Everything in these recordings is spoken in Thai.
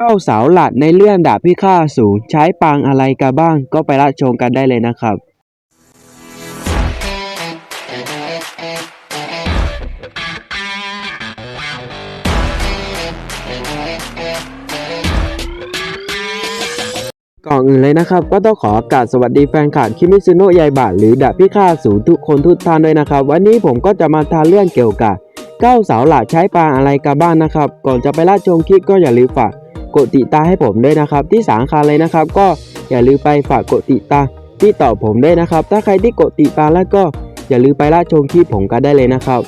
เก้าสาวหลัดในเรื่องดาบพิฆาตอสูรใช้ปางอะไรกันบ้าง ก็ไปรับชมกันได้เลยนะครับก่อนอื่นเลยนะครับ ก็ต้องขอกราบสวัสดีแฟนคลับคิมิซุโนะยายบะหรือดาบพิฆาตสูรทุกคนทุกท่านด้วยนะครับ วันนี้ผมก็จะมาทานเรื่องเกี่ยวกับเก้าสาวหลักใช้ปางอะไรกันบ้างนะครับ ก่อนจะไปรับชมคลิปก็อย่าลืมฝาก กดติดตามให้ผมด้วยนะครับ ที่สำคัญเลยนะครับ ก็อย่าลืมไปฝากกดติดตามที่ต่อผมด้วยนะครับ ถ้าใครที่กดติดตามแล้วก็อย่าลืมไปรับชมคลิปผมกันได้เลยนะครับ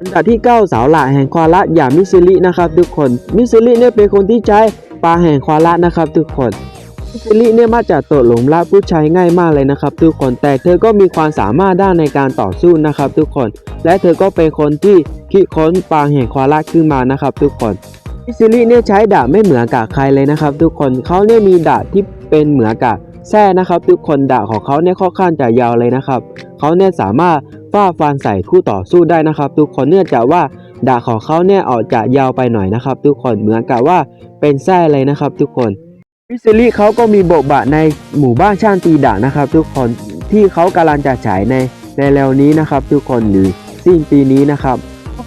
อันดับที่ 9 สาวหลักแห่งความรักอย่างมิซิลินะครับ ทุกคนมิซิลิเนี่ยเป็นคนที่ใช้ปลาแห่งความรักนะครับ ทุกคนมิซิลิเนี่ยมาจากตัวหลงรักผู้ชายง่ายมากเลยนะครับ ทุกคนแต่เธอก็มีความสามารถด้านในการต่อสู้นะครับ ทุกคน และเธอก็เป็นคนที่คิดค้นปลาแห่งความรักขึ้นมานะครับ ทุกคน มิซิลิเนี่ยใช้ดาบไม่เหมือนกับใครเลยนะครับ ทุกคนเขาเนี่ยมีดาบที่เป็นเหมือนกับแส้นะครับ ทุกคนดาบของเขาเนี่ยค่อนข้างจะยาวเลยนะครับเขาเนี่ยสามารถฟาดฟันใส่คู่ต่อสู้ได้นะครับ ทุกคนเนื่องจากว่าดาบของเขาเนี่ยออกจะยาวไปหน่อยนะครับ ทุกคนเหมือนกับว่าเป็นแส้เลยนะครับ ทุกคนมิซิลี่เขาก็มีบทบาทในหมู่บ้านช่างตีดาบนะครับ ทุกคนที่เขากำลังจะฉายในในเร็วนี้นะครับ ทุกคนหรือสิ้นปีนี้นะครับ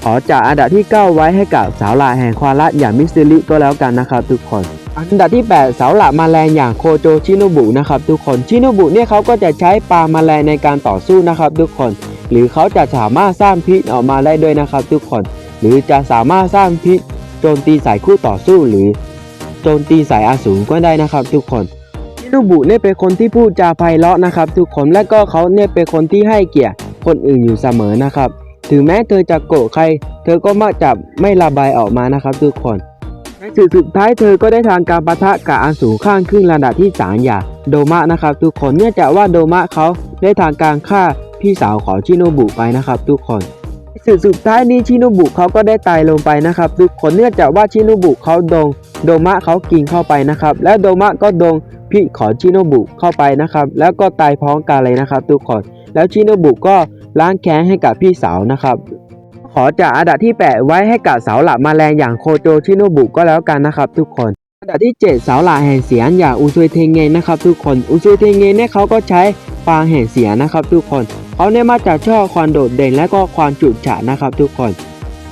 ขอจากอันดับที่ 9 ไว้ให้กับสาวหล่าแห่งความรักอย่างมิสซิลี่ก็แล้วกันนะครับทุกคน อันดับที่8สาวหล่ามาแรงอย่างโคโจชิโนบุนะครับทุกคนชิโนบุเนี่ยเขาก็จะใช้ปลามาแรงในการต่อสู้นะครับทุกคน หรือเขาจะสามารถสร้างพิษออกมาได้ด้วยนะครับทุกคน หรือจะสามารถสร้างพิษโจมตีใส่คู่ต่อสู้หรือโจมตีสายอาสูรก็ได้นะครับทุกคนชินุบุเนี่ยเป็นคนที่พูดจาไพเราะนะครับทุกคนและก็เขาเนี่ยเป็นคนที่ให้เกียรติคนอื่นอยู่เสมอนะครับ ถึงแม้เธอจะโกรธใคร เธอก็มักจะไม่ระบายออกมานะครับทุกคนในสุดสุดท้ายเธอก็ได้ทางการประทะกับอาสูรข้างขึ้นระดับที่สามอย่างโดมะนะครับทุกคนเนื่องจากว่าโดมะเขาได้ทางการฆ่าพี่สาวของชิโนบุไปนะครับ ทุกคนสุดสุดท้ายนี้ชิโนบุเขาก็ได้ตายลงไปนะครับ ทุกคนเนื่องจากว่าชิโนบุเขาดง โดมะเขากินเข้าไปนะครับ แล้วโดมะก็ดงพี่ของชิโนบุเข้าไปนะครับ แล้วก็ตายพร้อมกันเลยนะครับ ทุกคนแล้วชิโนบุก็ ล้างแค้นให้กับพี่สาวนะครับ ขอจากอันดับที่ 8 ไว้ให้กับสาวหลักมาแรงอย่างโคโจชิโนบุก็แล้วกันนะครับ ทุกคน อันดับที่7สาวหลักแห่งเสียงอย่างอุซุยเทงเงนนะครับ ทุกคนอุซุยเทงเงเนี่ยเขาก็ใช้ฟางแห่งเสียงนะครับ ทุกคนเขาเนี่ยมาจากชอบความโดดเด่นและก็ความจุดฉานะครับ ทุกคน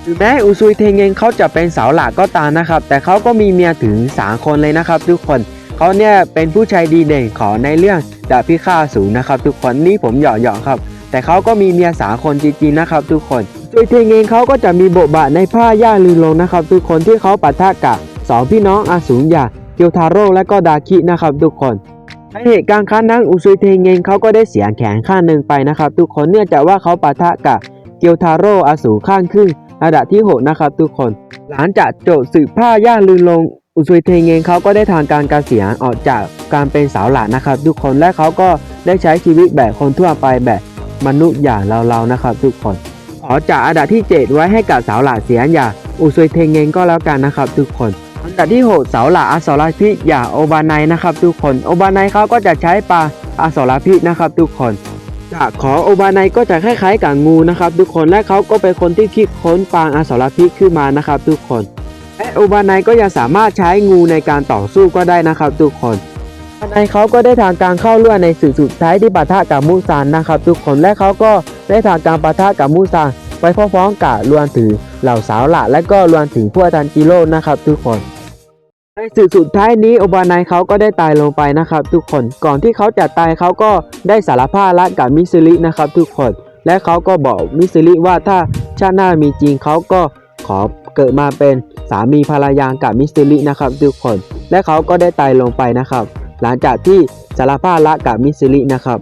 ถึงแม้อุซุยเทงเงเขาจะเป็นสาวหลักก็ตามนะครับ แต่เขาก็มีเมียถึง3คนเลยนะครับ ทุกคนเขาเนี่ยเป็นผู้ชายดีเด่นของในเรื่องดาบพิฆาตสูรนะครับ ทุกคนนี่ผมหยอกๆครับ แต่เขาก็มีเมียสาคนจริงๆนะครับทุกคนอุซุยเทงเองเขาก็จะมีบทบาทในผ้าย่าลือลงนะครับ ทุกคนที่เขาปะทะกับสองพี่น้องอาสูรอย่าเกียวทาโร่และก็ดาคินะครับทุกคนในเหตุการณ์ครั้งนั้นอุซุยเทงเองเขาก็ได้เสียแขนข้างหนึ่งไปนะครับ ทุกคนเนื่องจากว่าเขาปะทะกับเกียวทาโร่อาสูรข้างครึ่งระดับที่6นะครับทุกคน หลังจากจบสืบผ้าย่าลืนลงอุซุยเทงเองเขาก็ได้ทางการเกษียณออกจากการเป็นสาวหลานนะครับ ทุกคนและเขาก็ได้ใช้ชีวิตแบบคนทั่วไปแบบ มนุษย์อย่างเราๆนะครับ ทุกคนขอจากอันดับที่ 7 ไว้ให้กับสาวหลาเสียอย่างอุซุยเทงเงก็แล้วกันนะครับ ทุกคนอันดับที่ 6 สาวหลักอสรพิอย่างโอบาไนนะครับ ทุกคนโอบาไนเขาก็จะใช้ปลาอสรพินะครับ ทุกคนจากขอโอบาไนก็จะคล้ายๆกับงูนะครับ ทุกคนและเขาก็เป็นคนที่คิดค้นปางอสรพิขึ้นมานะครับ ทุกคนและโอบาไนก็ยังสามารถใช้งูในการต่อสู้ก็ได้นะครับ ทุกคน โอบาไนเขาก็ได้ทางการเข้าเลือดในสื่อสุดท้ายที่ปะทะกับมูซานนะครับ ทุกคนและเขาก็ได้ทางการปะทะกับมูซานไปพร้อมๆกับรวนถึงเหล่าสาวหละและก็รวนถึงพวกทันจิโร่นะครับ ทุกคน ในสื่อสุดท้ายนี้โอบานายเขาก็ได้ตายลงไปนะครับ ทุกคนก่อนที่เขาจะตายเขาก็ได้สารภาพรักกับมิสซิลินะครับ ทุกคนและเขาก็บอกมิสซิลิว่าถ้าชาติหน้ามีจริงเขาก็ขอเกิดมาเป็นสามีภรรยากับมิสซิลินะครับทุกคน และเขาก็ได้ตายลงไปนะครับ หลังจากที่สารภาพรักกับมิสซิลินะครับ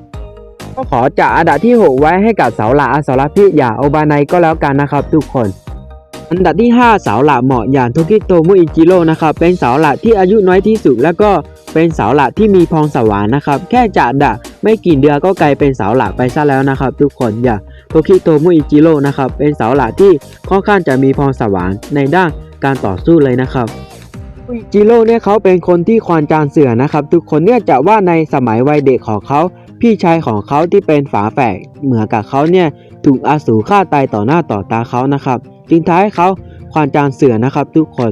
ก็ขอจากอันดับที่ 6 ไว้ให้กับเสาหลักอสรพิษอย่าโอบานายก็แล้วกันนะครับ ทุกคน อันดับที่5สาวหลักเหมาะอย่างโทกิโตมุอิจิโร่นะครับเป็นสาวหลักที่อายุน้อยที่สุด แล้วก็เป็นสาวหลักที่มีพรสวรรค์นะครับ แค่จะดะไม่กี่เดือนก็กลายเป็นสาวหลักไปซะแล้วนะครับ ทุกคนอย่างโทกิโตมุอิจิโร่นะครับเป็นสาวหลักที่ค่อนข้างจะมีพรสวรรค์ในด้านการต่อสู้เลยนะครับ จิโร่เนี่ยเขาเป็นคนที่ควานจานเสือนะครับ ทุกคนเนี่ยจะว่าในสมัยวัยเด็กของเขา พี่ชายของเขาที่เป็นฝาแฝดเหมือนกับเขาเนี่ยถูกอาสูรฆ่าตายต่อหน้าต่อตาเขานะครับทิ้งท้ายเขาควานจานเสือนะครับ ทุกคน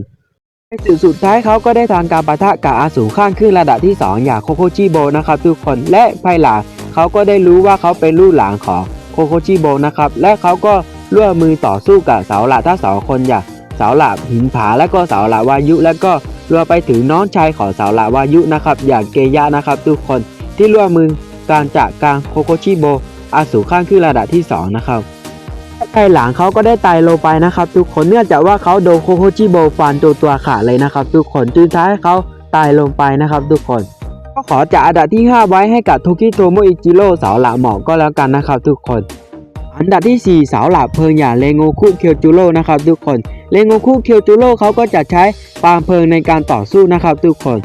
ในจุดสุดท้ายเขาก็ได้ทางการปะทะกับอาสูรข้างขึ้นระดับที่ 2 อย่างโคโคจิโบนะครับ ทุกคนและภายหลังเขาก็ได้รู้ว่าเขาเป็นลูกหลานของโคโคจิโบนะครับและเขาก็ร่วมมือต่อสู้กับเสาหลักทั้งสองคนอย่าง สาหลักหินผาและก็เสาหลักวายุ และก็รวมไปถึงน้องชายของเสาหลักวายุนะครับ อย่างเกยะนะครับทุกคนที่ร่วมมือการจากกลางโคโคจิโบอาสูข้างขึ้นระดับที่สองนะครับภายหลังเขาก็ได้ตายลงไปนะครับ ทุกคนเนื่องจากว่าเขาโดนโคโคจิโบฟันตัวตัวขาดเลยนะครับ ทุกคนจนท้ายเขาตายลงไปนะครับ ทุกคน ก็ขอจากอันดับที่ 5 ไว้ให้กับโทกิโตโมอิจิโร่เสาหลักหมอกก็แล้วกันนะครับ ทุกคน อันดับที่4เสาวหลักเพลิงอย่างเลโงคุเคียวจูโร่นะครับทุกคนเลโงคุเคียวจูโร่เขาก็จะใช้ปางเพลิงในการต่อสู้นะครับทุกคน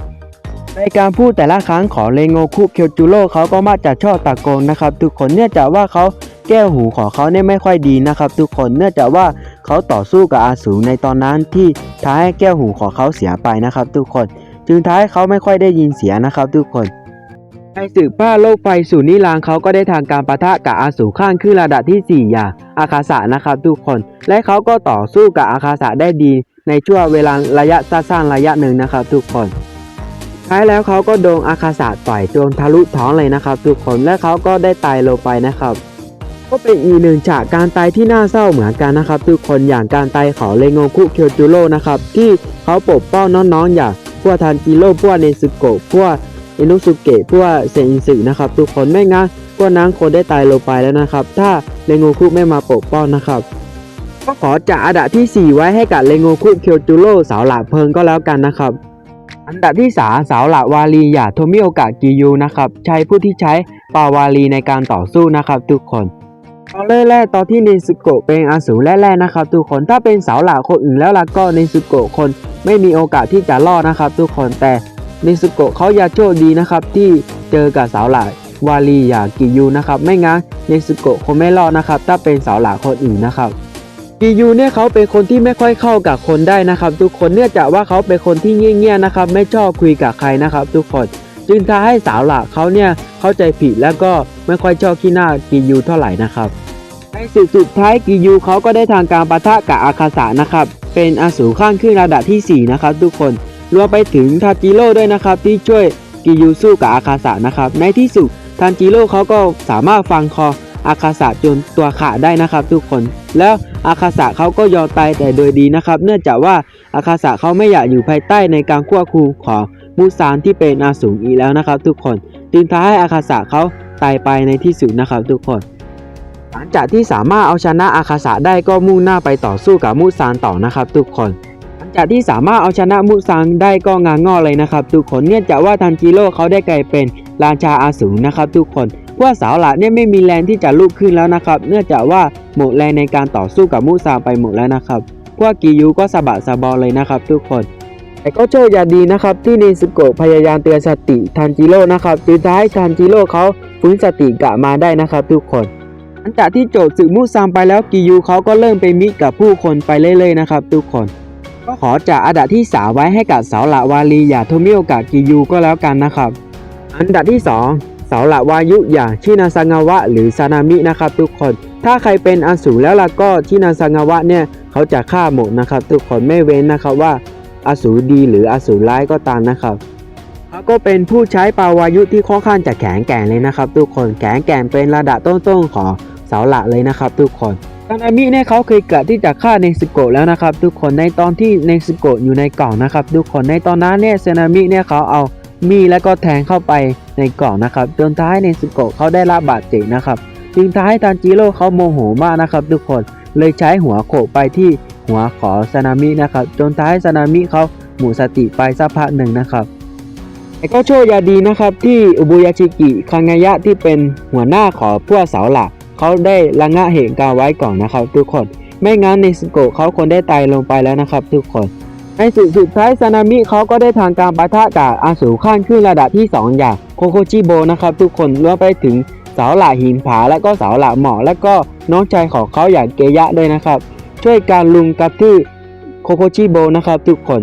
ในการพูดแต่ละครั้งของเลโงคุเคียวจูโร่เขาก็มักจะชอบตะโกนนะครับ ทุกคนเนื่องจากว่าเขาแก้วหูของเขาเนี่ยไม่ค่อยดีนะครับ ทุกคนเนื่องจากว่าเขาต่อสู้กับอาสูรในตอนนั้นที่ท้ายให้แก้วหูของเขาเสียไปนะครับ ทุกคน จึงท้ายเขาไม่ค่อยได้ยินเสียงนะครับ ทุกคน ในสืบผ้าโลกไฟสู่นิรานดร์เขาก็ได้ทางการปะทะกับอาสูข้างขึ้นระดับที่ 4 อย่าง อาคาสะนะครับทุกคน และเขาก็ต่อสู้กับอาคาสะได้ดี ในช่วงเวลาระยะสั้นระยะหนึ่งนะครับทุกคนท้ายแล้วเขาก็โดนอาคาสะต่อยจนทะลุท้องเลยนะครับ ทุกคนและเขาก็ได้ตายลงไปนะครับก็เป็นอีกหนึ่งฉากการตายที่น่าเศร้าเหมือนกันนะครับ ทุกคนอย่างการตายของเลโงคุเคียวจูโร่นะครับที่เขาปกป้องน้องๆอย่างพวกทันจิโร่พวกเนซึโกะพวก อินุสุเกะพวกเซอิสึนะครับ ทุกคนไม่งั้นพวกนั้นคนได้ตายลงไปแล้วนะครับ ถ้าเลโงคุไม่มาปกป้องนะครับก็ขอจากอันดับที่ 4 ไว้ให้กับเลโงคุเคียวจูโร่สาวหลักเพิงก็แล้วกันนะครับ อันดับที่ 3 สาวหลักวาลีอย่าโทมิโอกะกิยูนะครับใช้ผู้ที่ใช้ปาวาลีในการต่อสู้นะครับ ทุกคนตอนแรกๆตอนที่เนซึโกะเป็นอาสูรแรกๆนะครับ ทุกคนถ้าเป็นสาวหลักคนอื่นแล้วล่ะก็เนซึโกะคนไม่มีโอกาสที่จะรอดนะครับ ทุกคนแต่ เนซึโกะเขาอยากโชคดีนะครับที่เจอกับสาวหลักวาลีอยากิยูนะครับไม่งั้นเนซึโกะคงไม่รอดนะครับถ้าเป็นสาวหลักคนอื่นนะครับกิยูเนี่ยเขาเป็นคนที่ไม่ค่อยเข้ากับคนได้นะครับ ทุกคนเนื่องจากว่าเขาเป็นคนที่เงียบๆนะครับไม่ชอบคุยกับใครนะครับ ทุกคนจึงทำให้สาวหลักเขาเนี่ยเข้าใจผิดแล้วก็ไม่ค่อยชอบขี้หน้ากิยูเท่าไหร่นะครับในสุดสุดท้ายกิยูเขาก็ได้ทางการปะทะกับอาคาสะนะครับเป็นอสูรข้างขึ้นระดับที่ 4 นะครับ ทุกคน รวมไปถึงทาจิโร่ด้วยนะครับที่ช่วยกิยูสู้กับอาคาสะนะครับ ในที่สุดทันจิโร่เขาก็สามารถฟังคออาคาสะจนตัวขาดได้นะครับทุกคน แล้วอาคาสะเขาก็ยอมตายแต่โดยดีนะครับ เนื่องจากว่าอาคาสะเขาไม่อยากอยู่ภายใต้ในการควบคุมของมูซานที่เป็นอาสูรอีกแล้วนะครับ ทุกคนจึงท้าให้อาคาสะเขาตายไปในที่สุดนะครับทุกคน หลังจากที่สามารถเอาชนะอาคาสะได้ก็มุ่งหน้าไปต่อสู้กับมูซานต่อนะครับ ทุกคน จากที่สามารถเอาชนะมูซานได้ก็งานงอเลยนะครับทุกคนเนื่องจากว่าทันจิโร่เขาได้กลายเป็นราชาอาสูรนะครับทุกคนพวกสาวหละเนี่ยไม่มีแรงที่จะลุกขึ้นแล้วนะครับ เนื่องจากว่าหมดแรงในการต่อสู้กับมูซานไปหมดแล้วนะครับ พวกกิยูก็สะบัดสะบอเลยนะครับ ทุกคนแต่ก็โชคดีดีนะครับที่นิสโกะพยายามเตือนสติทันจิโร่นะครับจึงทำให้ทันจิโร่เขาฟื้นสติกลับมาได้นะครับทุกคนหลังจากที่โจทย์สึกมูซามไปแล้วกิยูเขาก็เริ่มไปมิตรกับผู้คนไปเรื่อยๆนะครับทุกคน ก็ขอจากอันดับที่สามไว้ให้กับเสาหละวาลีอย่าโทมิโอกะกิยูก็แล้วกันนะครับ อันดับที่สองเสาหละวายุอย่างชินาซังาวะหรือซานามินะครับ ทุกคนถ้าใครเป็นอสูรแล้วล่ะก็ชินาซังาวะเนี่ยเขาจะฆ่าหมดนะครับ ทุกคนไม่เว้นนะครับว่าอสูรดีหรืออสูรร้ายก็ตามนะครับเขาก็เป็นผู้ใช้ปาวายุที่ค่อนข้างจะแข็งแกร่งเลยนะครับ ทุกคนแข็งแกร่งเป็นระดับต้นๆของเสาหลักเลยนะครับ ทุกคน ซานามิเนี่ยเขาเคยเกิดที่จะฆ่าเนซึโกะแล้วนะครับทุกคนในตอนที่เนซึโกะอยู่ในกล่องนะครับทุกคนในตอนนั้นเนี่ยซานามิเนี่ยเขาเอามีแล้วก็แทงเข้าไปในกล่องนะครับจนท้ายเนซึโกะเขาได้รับบาดเจ็บนะครับจึงท้ายทันจิโร่เขาโมโหมากนะครับ ทุกคนเลยใช้หัวโขกไปที่หัวของซานามินะครับจนท้ายซานามิเขาหมดสติไปสักพักหนึ่งนะครับแต่ก็โชคยาดีนะครับที่อุบุยาชิกิคังายะที่เป็นหัวหน้าของพวกเสาหลัก เขาได้ระงะเหตุการณ์ไว้ก่อนนะครับ ทุกคน ไม่งั้นในสโกะเขาคนได้ตายลงไปแล้วนะครับ ทุกคนในสุดสุดท้ายซานามิเขาก็ได้ทางการปะทะกับอาสูรขั้นขึ้นระดับที่ 2 อย่างโคโคจิโบนะครับทุกคนรวมไปถึงเสาหลักหินผาและก็เสาหลักหมอกและก็น้องชายของเขาอย่างเกยะด้วยนะครับ ช่วยการลุมกระทืบโคโคจิโบนะครับทุกคน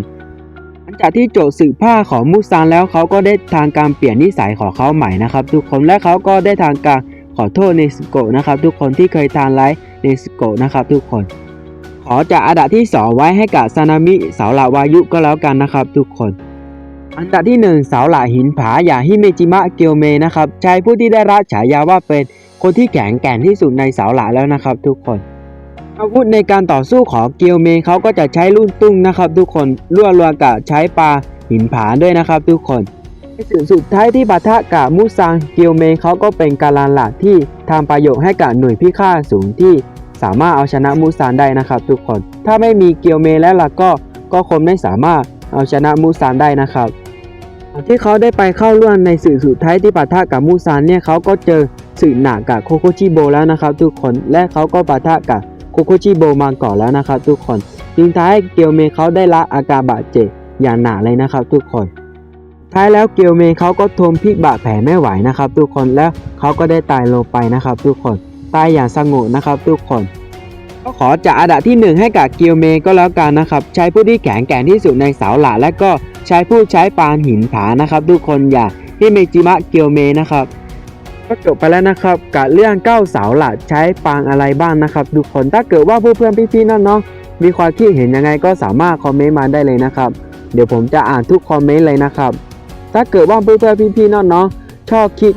หลังจากที่โจทย์สืบผ้าของมูซานแล้วเขาก็ได้ทางการเปลี่ยนนิสัยของเขาใหม่นะครับ ทุกคนและเขาก็ได้ทางการ ขอโทษเนสโกะนะครับ ทุกคนที่เคยทานไลฟ์เนสโกะนะครับ ทุกคน ขอจัดอันดับที่ 2 ไว้ให้กับซานามิเสาหลักวายุก็แล้วกันนะครับ ทุกคน อันดับที่ 1 เสาหลักหินผาอย่างฮิเมจิมะเกียวเมนะครับชายผู้ที่ได้รับฉายาว่าเป็นคนที่แข็งแกร่งที่สุดในเสาหลักแล้วนะครับ ทุกคนอาวุธในการต่อสู้ของเกียวเมเขาก็จะใช้รุ่นตุ้งนะครับ ทุกคนรั่วรวกับใช้ปลาหินผาด้วยนะครับ ทุกคน ในสุดสุดท้ายที่ปะทะกับมูซังเกียวเมเขาก็เป็นการลานหลักที่ทำประโยชน์ให้กับหน่วยพิฆาตสูงที่ สามารถเอาชนะมูซังได้นะครับทุกคน ถ้าไม่มีเกียวเมแล้วล่ะก็ก็คงไม่สามารถเอาชนะมูซังได้นะครับ ที่เขาได้ไปเข้าร่วมในสื่อสุดท้ายที่ปะทะกับมูซานเนี่ยเขาก็เจอสื่อหนักกับโคโคชิโบแล้วนะครับทุกคนและเขาก็ปะทะกับโคโคชิโบมาก่อนแล้วนะครับทุกคนทิ้งท้ายเกียวเมเขาได้ละอาการบาดเจ็บอย่างหนักเลยนะครับทุกคน ท้ายแล้วเกียวเมเขาก็ทนพิษบาดแผลไม่ไหวนะครับ ทุกคนแล้วเขาก็ได้ตายลงไปนะครับ ทุกคนตายอย่างสงบนะครับ ทุกคนก็ขอจัดอันดับที่ 1 ให้กับเกียวเมก็แล้วกันนะครับใช้ผู้ที่แข็งแกร่งที่สุดในเสาหลักและก็ใช้ผู้ใช้ปานหินผานะครับ ทุกคนอย่าฮิเมจิมะเกียวเมนะครับก็จบไปแล้วนะครับกับเรื่องเก้าเสาหลักใช้ปางอะไรบ้างนะครับ ทุกคนถ้าเกิดว่าเพื่อนๆพี่ๆน้องๆมีความคิดเห็นยังไงก็สามารถคอมเมนต์มาได้เลยนะครับ เดี๋ยวผมจะอ่านทุกคอมเมนต์เลยนะครับ ถ้าเกิดว่าเพื่อนๆพี่ๆน้องๆชอบคลิป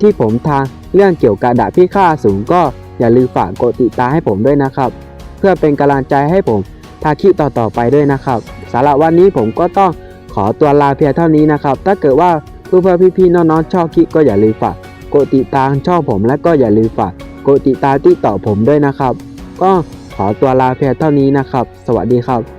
ที่ผมทางเรื่องเกี่ยวกับดาบพิฆาตสูงก็อย่าลืมฝากกดติดตามให้ผมด้วยนะครับ เพื่อเป็นกำลังใจให้ผมทาคลิปต่อๆไปด้วยนะครับสำหรับวันนี้ผมก็ต้องขอตัวลาเพียงเท่านี้นะครับ ถ้าเกิดว่าเพื่อนๆพี่ๆน้องๆชอบคลิปก็อย่าลืมฝากกดติดตามช่องผมและก็อย่าลืมฝากกดติดตามที่ต่อผมด้วยนะครับ ก็ขอตัวลาเพียงเท่านี้นะครับ สวัสดีครับ